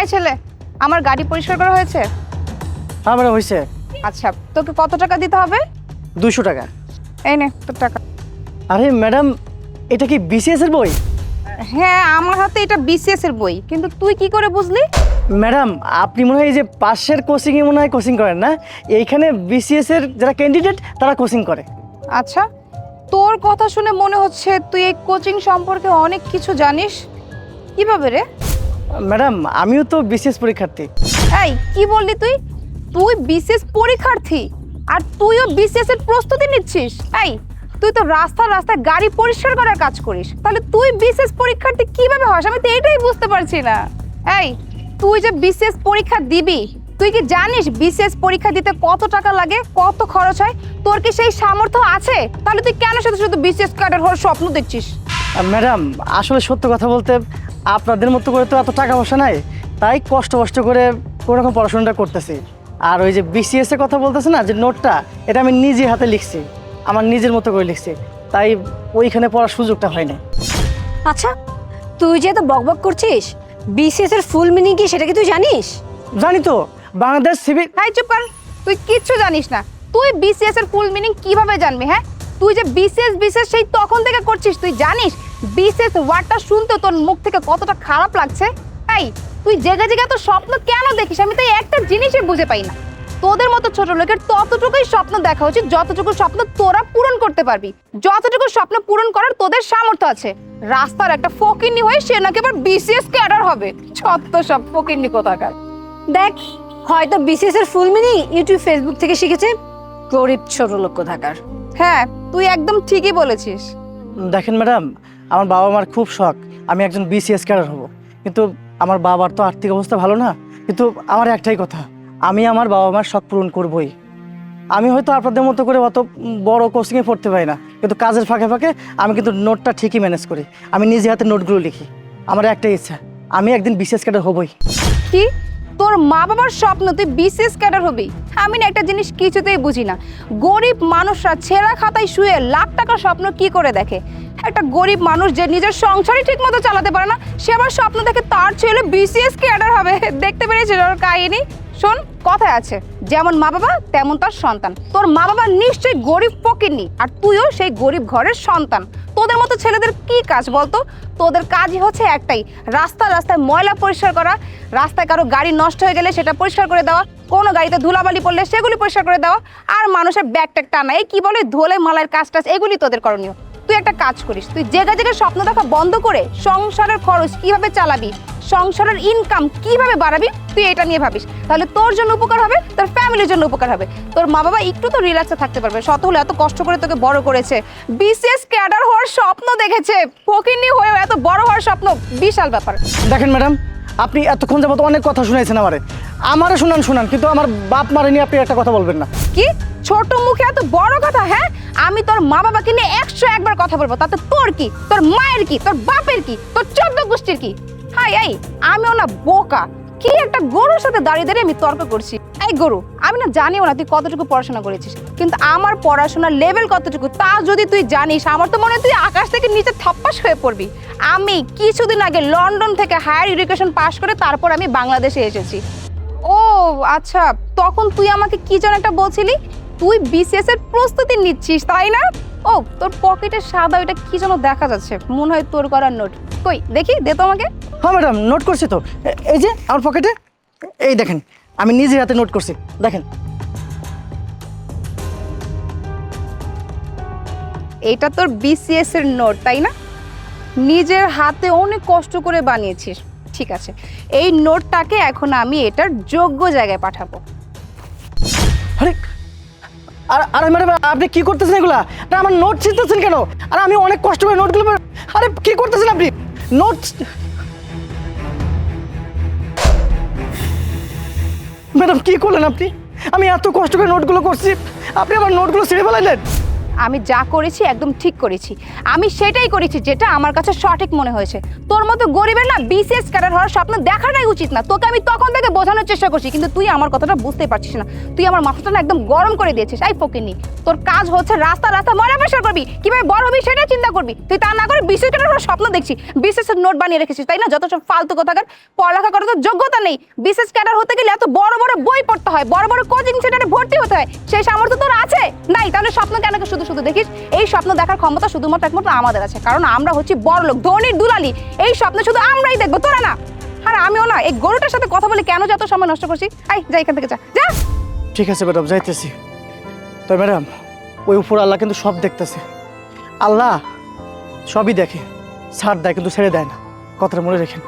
এই ছেলে? আমার গাড়ি পরিষ্কার করা হয়েছে? হ্যাঁ ম্যাডাম হয়েছে। আচ্ছা তোকে কত টাকা দিতে হবে? দুশো টাকা। এই নে তোর টাকা। আরে ম্যাডাম এটা কি বিসিএস এর বই? হ্যাঁ আমার হাতে এটা বিসিএস এর বই। কিন্তু তুই কি করে বুঝলি? ম্যাডাম আপনি মনে হয় এই যে পাশের কোচিংয়ে মনে হয় কোচিং করেন না? এইখানে বিসিএস এর যারা ক্যান্ডিডেট তারা কোচিং করে। আচ্ছা তোর কথা শুনে মনে হচ্ছে তুই এই কোচিং সম্পর্কে অনেক কিছু জানিস? কীভাবে রে? ম্যাডাম আমিও তো বিশেষ পরীক্ষার্থী। এই কি বললি তুই? তুই বিশেষ পরীক্ষার্থী? আর তুইও বিসিএস এর প্রস্তুতি নিচ্ছিস? এই তুই তো রাস্তা রাস্তায় গাড়ি পরিষ্কার করার কাজ করিস। তাহলে তুই বিশেষ পরীক্ষার্থী কীভাবে হস? আমি তো এটাই বুঝতে পারছি না। এই তুই যে বিশেষ পরীক্ষা দিবি তুই কি জানিস বিশেষ পরীক্ষা দিতে কত টাকা লাগে কত খরচ হয়? তোর কি সেই সামর্থ্য আছে? তাহলে তুই কেন শুধু শুধু বিশেষ কার্ডের হওয়ার স্বপ্ন দেখছিস? ম্যাডাম আসলে সত্য কথা বলতে আপনাদের মতো করে তো এত টাকা পয়সা নাই তাই কষ্ট কষ্ট করে কোনোরকম পড়াশোনাটা করতেছি। আর ওই যে বিসিএস এর কথা বলতেছে না যে নোটটা এটা আমি নিজে হাতে লিখছি আমার নিজের মতো করে লিখছি তাই ওইখানে পড়ার সুযোগটা হয় না আচ্ছা তুই যে এত বকবক করছিস বিসিএস এর ফুল মিনিং কি সেটা কি তুই জানিস? জানি তো বাংলাদেশ সিভিল হাই চুপ কর তুই কিচ্ছু জানিস না। তুই বিসিএস এর ফুল মিনিং কীভাবে জানবি হ্যাঁ? তুই যে বিসিএস বিসিএস সেই তখন থেকে করছিস তুই জানিস? বিসিএস ওয়ার্ডটা শুনতে তোর মুখ থেকে কতটা খারাপ লাগছে? তাই তুই জেগে জেগে তো স্বপ্ন কেন দেখিস? আমি তো এই একটা জিনিসই বুঝে পাই না। তোদের মতো ছোট লোকের ততটুকুই স্বপ্ন দেখা উচিত, যতটুকু স্বপ্ন তোরা পূরণ করতে পারবি। যতটুকু স্বপ্ন পূরণ করার তোদের সামর্থ্য আছে। রাস্তার একটা ফকিন্নি হয়ে সে নাকি আবার বিসিএস ক্যাডার হবে। ছত্ত সব ফকিন্নি কোথাকার। দেখ, হয়তো বিসিএস এর ফুল মিনিং ইউটিউব ফেসবুক থেকে শিখেছে গরিব ছোট লোক কোথাকার। হ্যাঁ তুই একদম ঠিকই বলেছিস। দেখেন ম্যাডাম আমার বাবা মার খুব শখ, আমি একজন বিসিএস ক্যাডার হব। কিন্তু আমার বাবার তো আর্থিক অবস্থা ভালো না, কিন্তু আমার একটাই কথা, আমি আমার বাবা মার শখ পূরণ করবই। আমি হয়তো আপনাদের মতো করে অত বড় কোচিংয়ে পড়তে পারি না, কিন্তু কাজের ফাঁকে ফাঁকে আমি কিন্তু নোটটা ঠিকই ম্যানেজ করি। আমি নিজে হাতে নোটগুলো লিখি, আমার একটাই ইচ্ছা, আমি একদিন বিসিএস ক্যাডার হবই। কি? তোর মা বাবার স্বপ্ন তুই বিসিএস ক্যাডার হবি। আমি না একটা জিনিস কিছুতেই বুঝি না। গরিব মানুষরা ছেঁড়া খাতায় শুয়ে লাখ টাকার স্বপ্ন কি করে দেখে? একটা গরিব মানুষ যে নিজের সংসারই ঠিক মতো চালাতে পারে না, সে আবার স্বপ্ন দেখে তার ছেলে বিসিএস ক্যাডার হবে। দেখতে পেরেছিল ওর কাহিনী? শোন। কথায় আছে, যেমন মা বাবা, তেমন তার সন্তান। তোর মা বাবা নিশ্চয়ই গরিব ফকিরনি, আর তুইও সেই গরিব ঘরের সন্তান। তোদের মতো ছেলেদের কি কাজ বলতো? তোদের কাজই হচ্ছে একটাই, রাস্তা রাস্তায় ময়লা পরিষ্কার করা। রাস্তায় কারও গাড়ি নষ্ট হয়ে গেলে সেটা পরিষ্কার করে দেওয়া, কোনো গাড়িতে ধুলাবালি পড়লে সেগুলি পরিষ্কার করে দেওয়া, আর মানুষের ব্যাগ ট্যাগ টানা, এই কি বলে ধোলে মালার কাজ টাজ এগুলি তোদের করণীয়। তুই একটা কাজ করিস, তুই জেগে জেগে স্বপ্ন দেখা বন্ধ করে সংসারের খরচ কীভাবে চালাবি, সংসারের ইনকাম কীভাবে বাড়াবি, তুই এটা নিয়ে ভাবিস। তাহলে তোর জন্য উপকার হবে, তোর ফ্যামিলির জন্য উপকার হবে। তোর মা বাবা একটু তো রিল্যাক্সে থাকতে পারবে। শত হলে এত কষ্ট করে তোকে বড় করেছে। বিসিএস ক্যাডার হওয়ার স্বপ্ন দেখেছে। ফকিন্নি হয়েও এত বড় হওয়ার স্বপ্ন, বিশাল ব্যাপার। দেখেন ম্যাডাম, আপনি এতক্ষণ যাবত অনেক কথা শুনেছেন আমারে। আমারে শুনান শুনান, কিন্তু আমার বাপ মারে নিয়ে আপনি একটা কথা বলবেন না। কি? ছোট মুখে এত বড় কথা হ্যাঁ? আমি তোর মা বাবাকে নিয়ে একশো একবার কথা বলব, তাতে তোর কি? তোর মায়ের কি? তোর বাপের কি? তোর চোদ্দ গোষ্ঠীর কি? হাই, এই, আমিও না বোকা। কি একটা গরুর সাথে দাঁড়িয়ে দাঁড়িয়ে আমি তর্ক করছি? এই গরু, আমি না জানিও না তুই কতটুকু পড়াশোনা করেছিস, কিন্তু আমার পড়াশোনার লেভেল কতটুকু, তা যদি তুই জানিস, আমার তো মনে হয় তুই আকাশ থেকে নিচে থাপ্পাস হয়ে পড়বি। আমি কিছুদিন আগে লন্ডন থেকে হায়ার এডুকেশন পাশ করে তারপর আমি বাংলাদেশে এসেছি। আচ্ছা তখন তুই আমাকে কি যেন একটা বলছিলি? তুই বিসিএস এর প্রস্তুতি নিচ্ছিস তাই না? ও তোর পকেটে সাদা ওইটা কি যেন দেখা যাচ্ছে মনে হয় তোর করার নোট। কই দেখি দে তো আমাকে। হ্যাঁ ম্যাডাম নোট করছি তো। এই যে আমার পকেটে? এই দেখেন আমি নিজের হাতে নোট করছি দেখেন। এটা তোর বিসিএস এর নোট তাই না? নিজের হাতে অনেক কষ্ট করে বানিয়েছিস ঠিক আছে। এই নোটটাকে এখন আমি এটার যোগ্য জায়গায় পাঠাবো। আরে, আর, আরে ম্যাডাম, আপনি কি করতেছেন এগুলা? না, আমার নোট ছিঁড়তেছেন কেন? আর আমি অনেক কষ্ট করে নোটগুলো আরে, কি করতেছেন আপনি? নোট ম্যাডাম, কি করলেন আপনি? আমি এত কষ্ট করে নোটগুলো করছি। আপনি আমার নোটগুলো ছিঁড়ে ফেলাইলেন। আমি যা করেছি একদম ঠিক করেছি। আমি সেটাই করেছি যেটা আমার কাছে সঠিক মনে হয়েছে। তোর মতো গরিবের না বিসিএস ক্যাডার হওয়ার স্বপ্ন দেখাটাই উচিত না। তোকে আমি তখন থেকে বোঝানোর চেষ্টা করছি, কিন্তু তুই আমার কথাটা বুঝতেই পারছিস না। তুই আমার মাথাটা না একদম গরম করে দিয়েছিস। আই ফকিনি তোর কাজ হচ্ছে রাস্তা রাস্তা ময়লা পেশার করবি। কীভাবে বড় হবি সেটাই চিন্তা করবি। তুই তা না করে বিসিএস ক্যাডার হওয়ার স্বপ্ন দেখছি বিসিএস নোট বানিয়ে রেখেছিস, তাই না? যত সব ফালতু কথা কথাকার, পড়ালেখা করার তো যোগ্যতা নেই। বিসিএস ক্যাডার হতে গেলে এত বড় বড় বই পড়তে হয়। বড় বড় কোচিং সেন্টারে ভর্তি হতে হয়। সেই সামর্থ্য তোর আছে? নাই, তাহলে স্বপ্ন কেন শুধু শুধু দেখিস এই স্বপ্ন দেখার ক্ষমতা শুধুমাত্র একমাত্র আমাদের আছে। কারণ আমরা হচ্ছি বড় লোক ধনির দুলালি। এই স্বপ্ন শুধু আমরাই দেখব তোরা না। আর আমিও না এই গরুটার সাথে কথা বলে কেন যত সময় নষ্ট করছি? আই যা এখান থেকে যা যা। ঠিক আছে ম্যাডাম যাইতেছি। তো ম্যাডাম ওই উপর আল্লাহ কিন্তু সব দেখতেছে। আল্লাহ সবই দেখে ছাড় দেয় কিন্তু ছেড়ে দেয় না। কথাটা মনে রেখেন।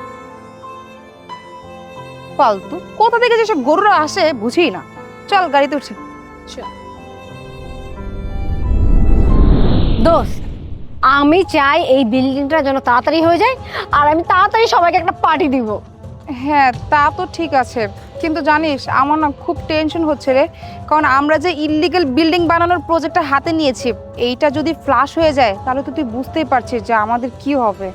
ফালতু কোথা থেকে যেসব গরুরা আসে বুঝি না। চল গাড়িতে উঠছি। দোস্ত আমি চাই এই বিল্ডিংটা যেন তাড়াতাড়ি হয়ে যায় আর আমি তাড়াতাড়ি সবাইকে একটা পার্টি দিব। হ্যাঁ তা তো ঠিক আছে কিন্তু জানিস আমার না খুব টেনশন হচ্ছে রে। কারণ আমরা যে ইললিগাল বিল্ডিং বানানোর প্রজেক্টটা হাতে নিয়েছি এইটা যদি ফ্লাশ হয়ে যায় তাহলে তো তুই বুঝতেই পারছিস যে আমাদের কি হবে।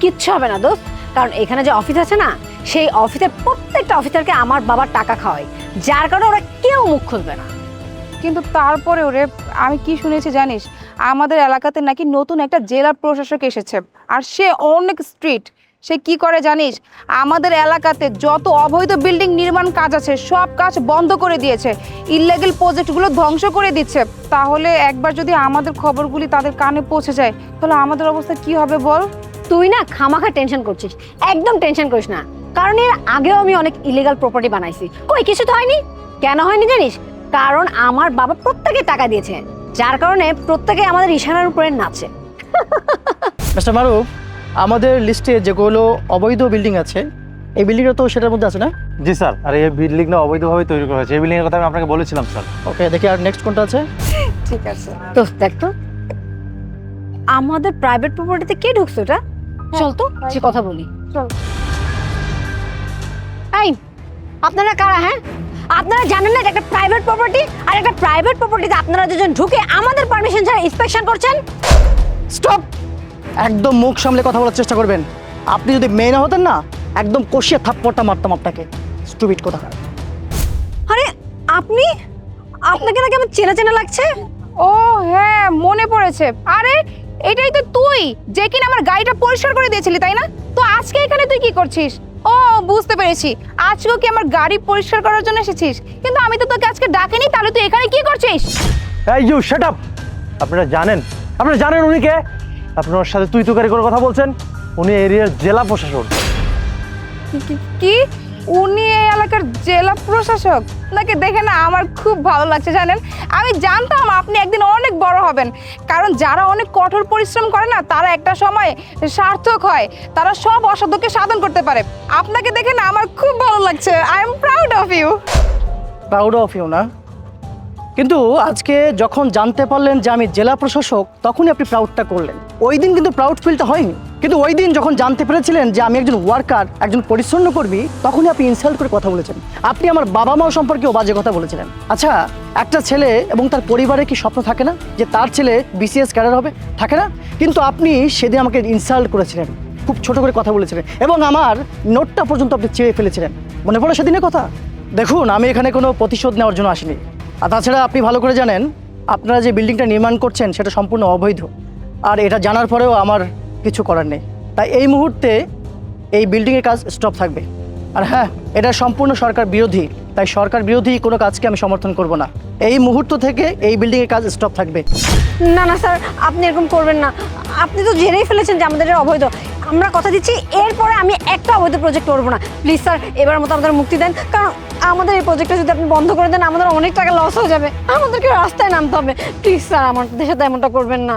কিচ্ছু হবে না দোস্ত কারণ এখানে যে অফিস আছে না সেই অফিসের প্রত্যেকটা অফিসারকে আমার বাবার টাকা খাওয়াই যার কারণে ওরা কেউ মুখ খুলবে না। কিন্তু তারপরে ওরে আমি কি শুনেছি জানিস আমাদের এলাকাতে নাকি নতুন একটা জেলা প্রশাসক এসেছে। আর সে অনেক স্ট্রিট সে কি করে জানিস? আমাদের এলাকাতে যত অবৈধ বিল্ডিং নির্মাণ কাজ আছে, সব কাজ বন্ধ করে দিয়েছে। ইললিগেল প্রজেক্টগুলো ধ্বংস করে দিচ্ছে। তাহলে একবার যদি আমাদের খবরগুলি তাদের কানে পৌঁছে যায়, তাহলে আমাদের অবস্থা কি হবে বল? তুই না খামাখা টেনশন করছিস। একদম টেনশন করিস না। কারণ এর আগেও আমি অনেক ইলিগাল প্রপার্টি বানাইছি। কই, কিছু তো হয়নি? কেন হয়নি জানিস? কারণ আমার বাবা প্রত্যেকে টাকা দিয়েছে। যার কারণে প্রত্যেকে আমাদের ইশারার উপরে নাচে। মিস্টার মারুফ আমাদের লিস্টে যেগুলো অবৈধ বিল্ডিং আছে এই বিল্ডিংটা তো সেটার মধ্যে আছে না? জি স্যার আর এই বিল্ডিংটা অবৈধভাবে তৈরি করা হয়েছে। এই বিল্ডিংয়ের কথা আমি আপনাকে বলেছিলাম স্যার। ওকে দেখি আর নেক্সট কোনটা আছে? ঠিক আছে। তো দেখ তো আমাদের প্রাইভেট প্রপার্টিতে কে ঢুকছে ওটা? চল তো যে কথা বলি। চল। এই আপনারা কারা হ্যাঁ? আপনারা জানেন না এটা একটা প্রাইভেট প্রপার্টি আর একটা প্রাইভেট প্রপার্টিতে আপনারা দুজন ঢুকে আমাদের পারমিশন ছাড়া ইন্সপেকশন করছেন? স্টপ একদম মুখ সামলে কথা বলার চেষ্টা করবেন। আপনি যদি মেয়ে না হতেন না একদম কষিয়ে থাপ্পড়টা মারতাম আপনাকে। স্টুপিড কথা। আরে আপনি? আপনাকে নাকি আমার চেনা চেনা লাগছে? ও হ্যাঁ মনে পড়েছে। আরে এটাই তো তুই যে কিনা আমার গাড়িটা পরিষ্কার করে দিয়েছিলি তাই না? তো আজকে এখানে তুই কি করছিস? ও বুঝতে পেরেছি। আজকেও কি আমার গাড়ি পরিষ্কার করার জন্য এসেছিস? কিন্তু আমি তো তোকে আজকে ডাকিনি তাহলে তুই এখানে কি করছিস? এই ইউ শাট আপ আপনারা জানেন আপনারা জানেন উনি কে? আপনার ওর সাথে তুই তুকারি করে কথা বলছেন? উনি এরিয়ার জেলা প্রশাসক কি- কি? উনি এই এলাকার জেলা প্রশাসক? নাকি দেখে না আমার খুব ভালো লাগছে জানেন? আমি জানতাম আপনি একদিন অনেক বড় হবেন। কারণ যারা অনেক কঠোর পরিশ্রম করে না, তারা একটা সময় সার্থক হয়। তারা সব অসাধ্যকে সাধন করতে পারে। আপনাকে দেখে না আমার খুব ভালো লাগছে। I am proud of you proud of you না? কিন্তু আজকে যখন জানতে পারলেন যে আমি জেলা প্রশাসক, তখনই আপনি প্রাউডটা করলেন। ওই দিন কিন্তু প্রাউড ফিলটা হয়নি। কিন্তু ওই দিন যখন জানতে পেরেছিলেন যে আমি একজন ওয়ার্কার একজন পরিচ্ছন্ন করবি তখনই আপনি ইনসাল্ট করে কথা বলেছেন। আপনি আমার বাবা মাও সম্পর্কেও বাজে কথা বলেছিলেন। আচ্ছা একটা ছেলে এবং তার পরিবারে কি স্বপ্ন থাকে না যে তার ছেলে বিসিএস ক্যাডার হবে? থাকে না। কিন্তু আপনি সেদিন আমাকে ইনসাল্ট করেছিলেন, খুব ছোট করে কথা বলেছিলেন এবং আমার নোটটা পর্যন্ত আপনি চেয়ে ফেলেছিলেন। মনে পড়ে সেদিনের কথা? দেখুন, আমি এখানে কোনো প্রতিশোধ নেওয়ার জন্য আসিনি। আর তাছাড়া আপনি ভালো করে জানেন, আপনারা যে বিল্ডিংটা নির্মাণ করছেন, সেটা সম্পূর্ণ অবৈধ। আর এটা জানার পরেও আমার কিছু করার নেই। তাই এই মুহূর্তে এই বিল্ডিংয়ের কাজ স্টপ থাকবে। আর হ্যাঁ এটা সম্পূর্ণ সরকার বিরোধী, তাই সরকার বিরোধী কোনো কাজকে আমি সমর্থন করব না। এই মুহূর্ত থেকে এই বিল্ডিংয়ের কাজ স্টপ থাকবে। না না, স্যার, আপনি এরকম করবেন না। আপনি তো জেনেই ফেলেছেন যে আমাদের এটা অবৈধ। আমরা কথা দিচ্ছি, এরপরে আমি একটা অবৈধ প্রজেক্ট করব না। প্লিজ স্যার, এবার মতো আমাদের মুক্তি দেন। কারণ আমাদের এই প্রজেক্টটা যদি আপনি বন্ধ করে দেন আমাদের অনেক টাকা লস হয়ে যাবে। আমাদেরকে রাস্তায় নামতে হবে। প্লিজ স্যার আমাদের সাথে এমনটা করবেন না।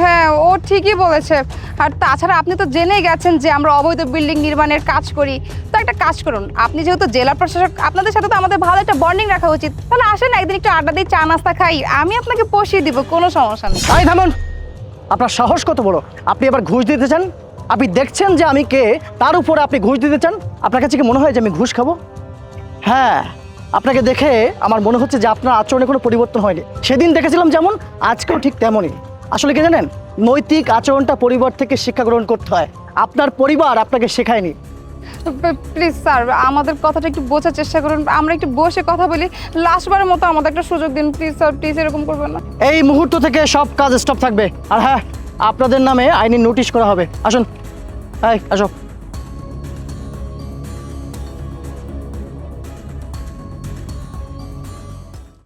হ্যাঁ ও ঠিকই বলেছে। আর তাছাড়া আপনি তো জেনেই গেছেন যে আমরা অবৈধ বিল্ডিং নির্মাণের কাজ করি। তো একটা কাজ করুন আপনি যেহেতু জেলা প্রশাসক আপনাদের সাথে তো আমাদের ভালো একটা বন্ডিং রাখা উচিত। তাহলে আসেন একদিন একটু আড্ডা দিয়ে চা নাস্তা খাই। আমি আপনাকে পশিয়ে দিব কোনো সমস্যা নেই। তাই থামুন। আপনার সাহস কত বড়? আপনি এবার ঘুষ দিতে চান? আপনি দেখছেন যে আমি কে তার উপরে আপনি ঘুষ দিতে চান? আপনার কাছে কি মনে হয় যে আমি ঘুষ খাব? হ্যাঁ আপনাকে দেখে আমার মনে হচ্ছে যে আপনার আচরণে কোনো পরিবর্তন হয়নি। সেদিন দেখেছিলাম যেমন আজকেও ঠিক তেমনই। আসলে কি জানেন নৈতিক আচরণটা পরিবার থেকে শিক্ষা গ্রহণ করতে হয়। আপনার পরিবার আপনাকে শেখায়নি। প্লিজ স্যার আমাদের কথাটা একটু বোঝার চেষ্টা করুন। আমরা একটু বসে কথা বলি। লাস্টবারের মতো আমাদের একটা সুযোগ দিন। প্লিজ স্যার প্লিজ এরকম করবেন না। এই মুহূর্ত থেকে সব কাজ স্টপ থাকবে। আর হ্যাঁ আপনাদের নামে আইনি নোটিশ করা হবে। আসুন। এই আসো।